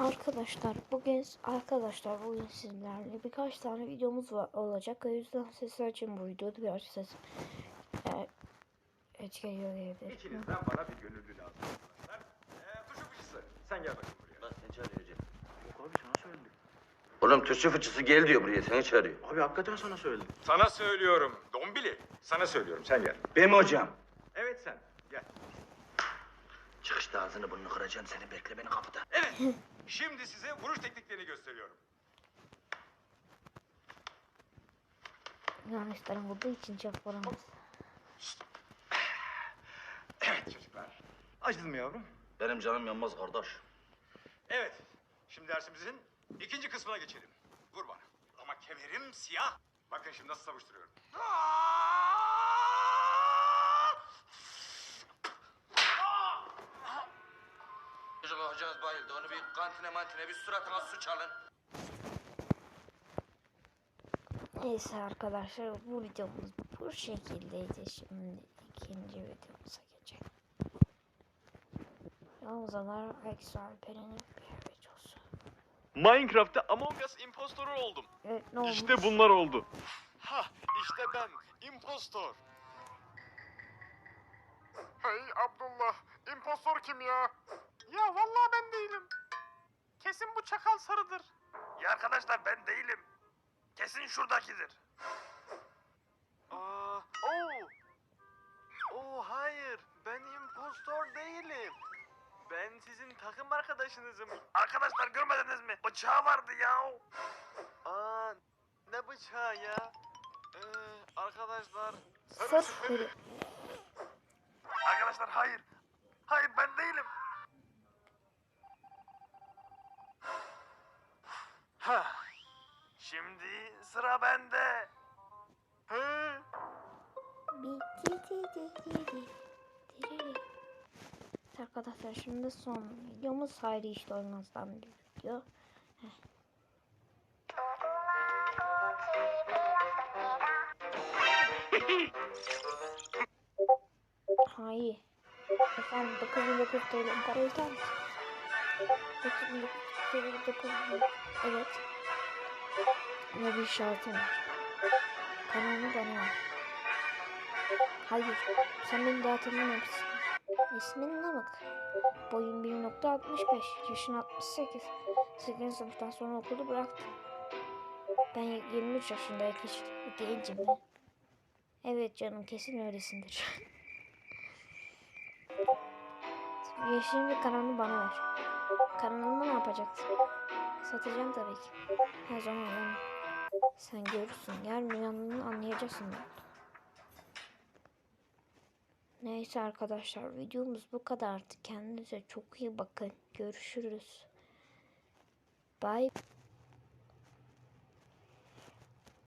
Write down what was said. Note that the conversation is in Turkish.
Arkadaşlar bugün arkadaşlar bugün sizlerle birkaç tane videomuz var olacak. O yüzden ses açın bu videoda biraz ses e, et geliyor evde. İçinizden bana bir gönüllü lazım arkadaşlar. Ee, tuşu fıçısı. Sen gel bakayım buraya. Lan seni Recep. Yok abi sana söyledim. Oğlum Türkçe fıçısı gel diyor buraya seni çağırıyor. Abi hakikaten sana söyledim. Sana söylüyorum. Dombili. Sana söylüyorum. Sen gel. Benim hocam. Evet sen. Gel. Çıkışta ağzını burnunu kıracağım seni bekle beni kapıda. Evet. Şimdi size vuruş tekniklerini gösteriyorum. Yanlışlarım olduğu için çok vuramaz. Evet çocuklar. Acıdın mı yavrum? Benim canım yanmaz kardeş. Evet. Şimdi dersimizin ikinci kısmına geçelim. Vur bana. Ama kemerim siyah. Bakın şimdi nasıl savuşturuyorum. Bizim bayıldı onu bir kantine mantine bir suratına su çalın. Neyse arkadaşlar bu videomuz bu şekildeydi. Şimdi ikinci videomuza geçelim. Yalnızlar eksi Alperen'in bir videosu. Minecraft'ta Among Us impostoru oldum. Evet ne olmuş? İşte bunlar oldu. Ha işte ben impostor. Hey Abdullah, impostor kim ya? Ya vallahi ben değilim. Kesin bu çakal sarıdır. Ya arkadaşlar ben değilim. Kesin şuradakidir. Aa, oo. Oo hayır, ben impostor değilim. Ben sizin takım arkadaşınızım. Arkadaşlar görmediniz mi? Bıçağı vardı ya. Aa, ne bıçağı ya? Ee, arkadaşlar, Sırf Arkadaşlar hayır. Hayır ben değilim. Ha. Şimdi sıra bende. Arkadaşlar şimdi son videomuz hayri işte olmazdan bir video. Hayır. Efendim 9900 TL para misin? 9900 TL Evet. Ama bir şartım var. Kanalımı bana ver. Hayır. Sen beni daha tanımıyorsun. İsmin ne bak? Boyun 1.65. Yaşın 68. 8. sınıftan sonra okulu bıraktım. Ben 23 yaşında yaklaşık bir gencim ben. Evet canım kesin öylesindir. Yeşil bir kanalını bana ver. Kanalımı ne yapacaksın? Satacağım tabii ki. Her zaman öyle. Sen görürsün. Yarın uyandığında anlayacaksın. Neyse arkadaşlar videomuz bu kadardı. Kendinize çok iyi bakın. Görüşürüz. Bye.